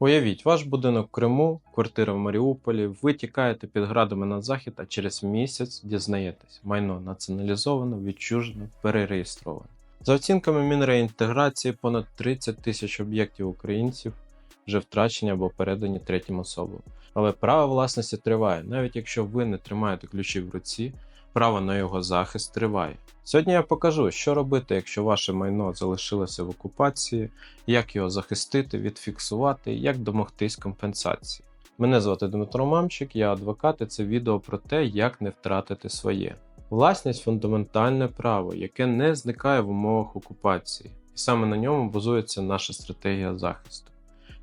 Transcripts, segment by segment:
Уявіть, ваш будинок в Криму, квартира в Маріуполі, ви тікаєте під градами на захід, а через місяць дізнаєтесь, майно націоналізовано, відчужено, перереєстровано. За оцінками Мінреінтеграції, понад 30 тисяч об'єктів українців вже втрачені або передані третім особам. Але право власності триває, навіть якщо ви не тримаєте ключі в руці, право на його захист триває. Сьогодні я покажу, що робити, якщо ваше майно залишилося в окупації, як його захистити, відфіксувати, як домогтись компенсації. Мене звати Дмитро Мамчик, я адвокат, і це відео про те, як не втратити своє. Власність фундаментальне право, яке не зникає в умовах окупації, і саме на ньому базується наша стратегія захисту.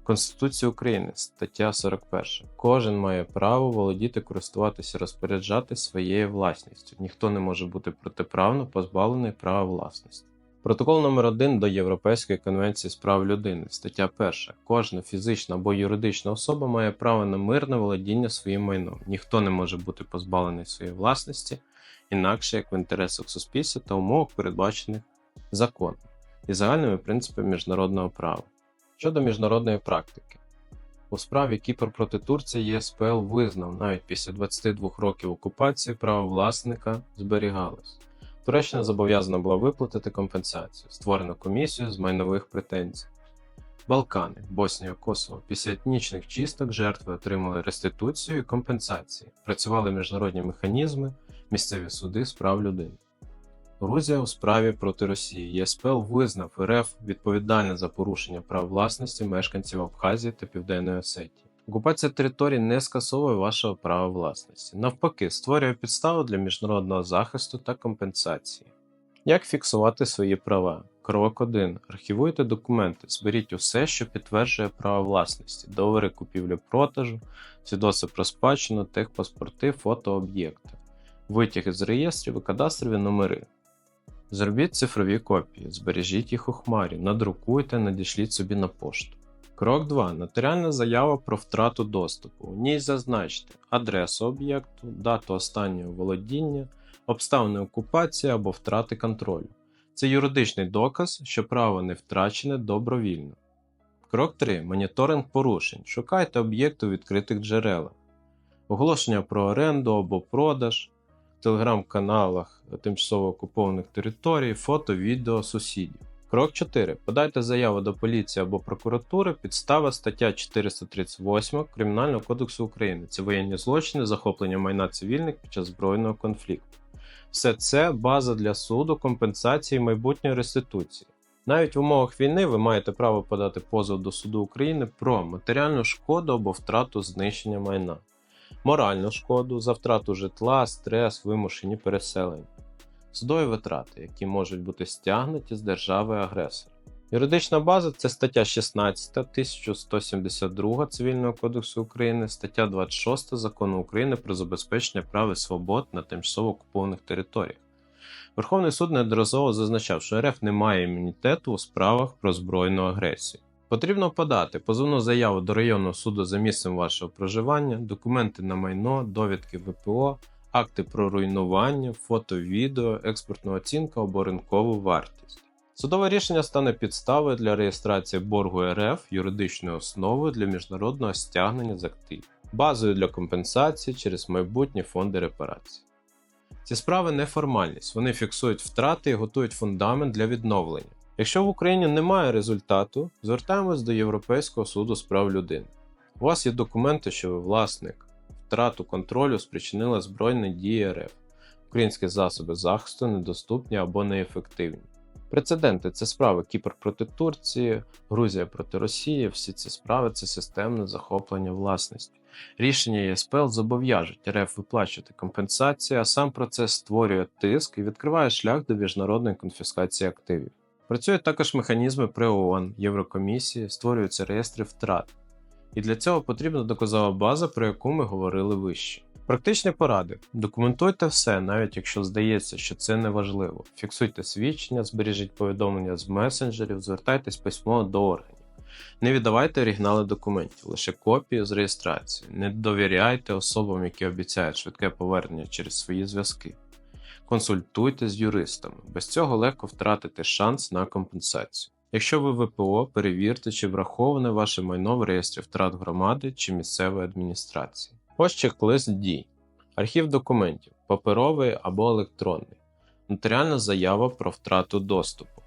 Конституція України, стаття 41. Кожен має право володіти, користуватися, розпоряджати своєю власністю. Ніхто не може бути протиправно позбавлений права власності. Протокол номер 1 до Європейської конвенції з прав людини, стаття 1. Кожна фізична або юридична особа має право на мирне володіння своїм майном. Ніхто не може бути позбавлений своєї власності, інакше як в інтересах суспільства та умовах, передбачених законом і загальними принципами міжнародного права. Щодо міжнародної практики, у справі Кіпр проти Турції ЄСПЛ визнав навіть після 22 років окупації право власника зберігалось. Туреччина зобов'язана була виплатити компенсацію, створено комісію з майнових претензій. Балкани, Боснія, Косово після етнічних чисток жертви отримали реституцію і компенсації, працювали міжнародні механізми, місцеві суди з прав людини. Грузія у справі проти Росії ЄСПЛ визнав РФ відповідальне за порушення прав власності мешканців Абхазії та Південної Осетії. Окупація територій не скасовує вашого права власності, навпаки, створює підставу для міжнародного захисту та компенсації. Як фіксувати свої права? Крок 1. Архівуйте документи, зберіть усе, що підтверджує право власності, договори купівлі-продажу, свідоцтво про спадщину, техпаспорти, фото об'єкта, витяги з реєстрів і кадастрові номери. Зробіть цифрові копії, збережіть їх у хмарі, надрукуйте, надішліть собі на пошту. Крок 2. Нотаріальна заява про втрату доступу. У ній зазначте адресу об'єкту, дату останнього володіння, обставини окупації або втрати контролю. Це юридичний доказ, що право не втрачене добровільно. Крок 3. Моніторинг порушень. Шукайте об'єкти у відкритих джерелах. Оголошення про оренду або продаж, телеграм-каналах тимчасово окупованих територій, фото, відео сусідів. Крок 4. Подайте заяву до поліції або прокуратури, підстава стаття 438 Кримінального кодексу України. Це воєнні злочини, захоплення майна цивільних під час збройного конфлікту. Все це база для суду, компенсації майбутньої реституції. Навіть в умовах війни ви маєте право подати позов до суду України про матеріальну шкоду або втрату знищення майна, моральну шкоду за втрату житла, стрес, вимушені переселення, судові витрати, які можуть бути стягнуті з держави агресора. Юридична база це стаття 16 1172 Цивільного кодексу України, стаття 26 Закону України про забезпечення прав і свобод на тимчасово окупованих територіях. Верховний суд неодноразово зазначав, що РФ не має імунітету у справах про збройну агресію. Потрібно подати позовну заяву до районного суду за місцем вашого проживання, документи на майно, довідки ВПО, акти про руйнування, фото, відео, експортну оцінку або ринкову вартість. Судове рішення стане підставою для реєстрації боргу РФ юридичною основою для міжнародного стягнення з активів, базою для компенсації через майбутні фонди репарації. Ці справи не формальність, вони фіксують втрати і готують фундамент для відновлення. Якщо в Україні немає результату, звертаємось до Європейського суду з прав людини. У вас є документи, що ви власник, втрату контролю спричинила збройні дії РФ. Українські засоби захисту недоступні або неефективні. Прецеденти це справи Кіпр проти Турції, Грузія проти Росії. Всі ці справи це системне захоплення власності. Рішення ЄСПЛ зобов'яжуть РФ виплачувати компенсацію, а сам процес створює тиск і відкриває шлях до міжнародної конфіскації активів. Працюють також механізми при ООН, Єврокомісії, створюються реєстри втрат. І для цього потрібна доказова база, про яку ми говорили вище. Практичні поради. Документуйте все, навіть якщо здається, що це не важливо. Фіксуйте свідчення, збережіть повідомлення з месенджерів, звертайтесь письмово до органів. Не віддавайте оригінали документів, лише копії з реєстрації. Не довіряйте особам, які обіцяють швидке повернення через свої зв'язки. Консультуйте з юристами. Без цього легко втратити шанс на компенсацію. Якщо ви ВПО, перевірте, чи враховане ваше майно в реєстрі втрат громади чи місцевої адміністрації. Ось чек-лист дій. Архів документів паперовий або електронний. Нотаріальна заява про втрату доступу.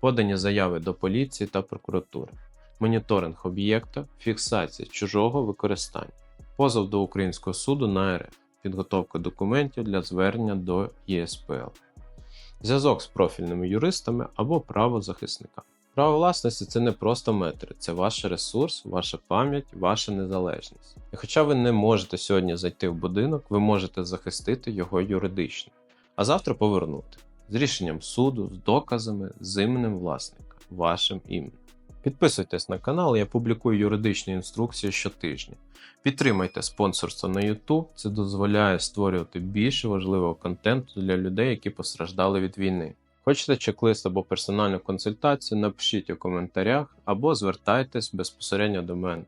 Подані заяви до поліції та прокуратури. Моніторинг об'єкта, фіксація чужого використання. Позов до Українського суду на РФ. Підготовка документів для звернення до ЄСПЛ. Зв'язок з профільними юристами або правозахисниками. Право власності це не просто метри, це ваш ресурс, ваша пам'ять, ваша незалежність. І хоча ви не можете сьогодні зайти в будинок, ви можете захистити його юридично, а завтра повернути з рішенням суду, з доказами, з іменем власника, вашим іменем. Підписуйтесь на канал, я публікую юридичні інструкції щотижня. Підтримайте спонсорство на YouTube, це дозволяє створювати більше важливого контенту для людей, які постраждали від війни. Хочете чек-лист або персональну консультацію, напишіть у коментарях або звертайтесь безпосередньо до мене.